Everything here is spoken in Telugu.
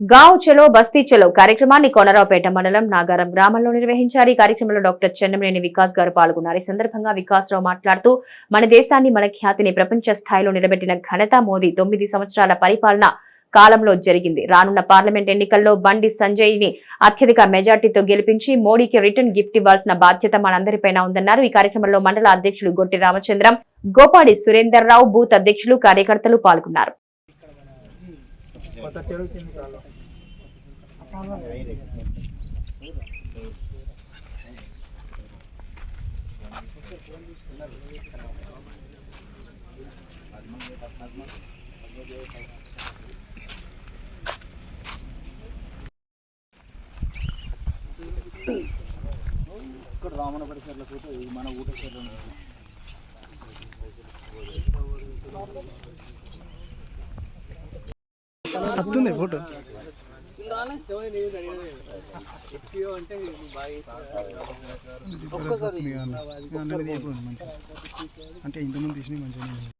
గావ్ చలో బస్తీ చలో కార్యక్రమాన్ని కొనరావుపేట మండలం నాగారం గ్రామంలో నిర్వహించారు. ఈ కార్యక్రమంలో డాక్టర్ చెన్నమనేని వికాస్ గారు పాల్గొన్నారు. ఈ సందర్భంగా వికాస్ రావు మాట్లాడుతూ మన దేశాన్ని మన ఖ్యాతిని ప్రపంచ స్థాయిలో నిలబెట్టిన ఘనత మోదీ తొమ్మిది సంవత్సరాల పరిపాలన కాలంలో జరిగింది. రానున్న పార్లమెంట్ ఎన్నికల్లో బండి సంజయ్ని అత్యధిక మెజార్టీతో గెలిపించి మోడీకి రిటర్న్ గిఫ్ట్ ఇవ్వాల్సిన బాధ్యత మనందరిపైన ఉందన్నారు. ఈ కార్యక్రమంలో మండల అధ్యక్షులు గొట్టి రామచంద్రం గోపాడి సురేందర్ రావు బూత్ అధ్యక్షులు కార్యకర్తలు పాల్గొన్నారు. కొత్త చెరువు కింద కాలం ఇక్కడ రామనపడి చెర్ల పోతే ఇది మన ఊట చెర్ల ఉంది. వస్తుంది ఫోటో. అంటే ఇంతకుముందు తీసినవి మంచిగా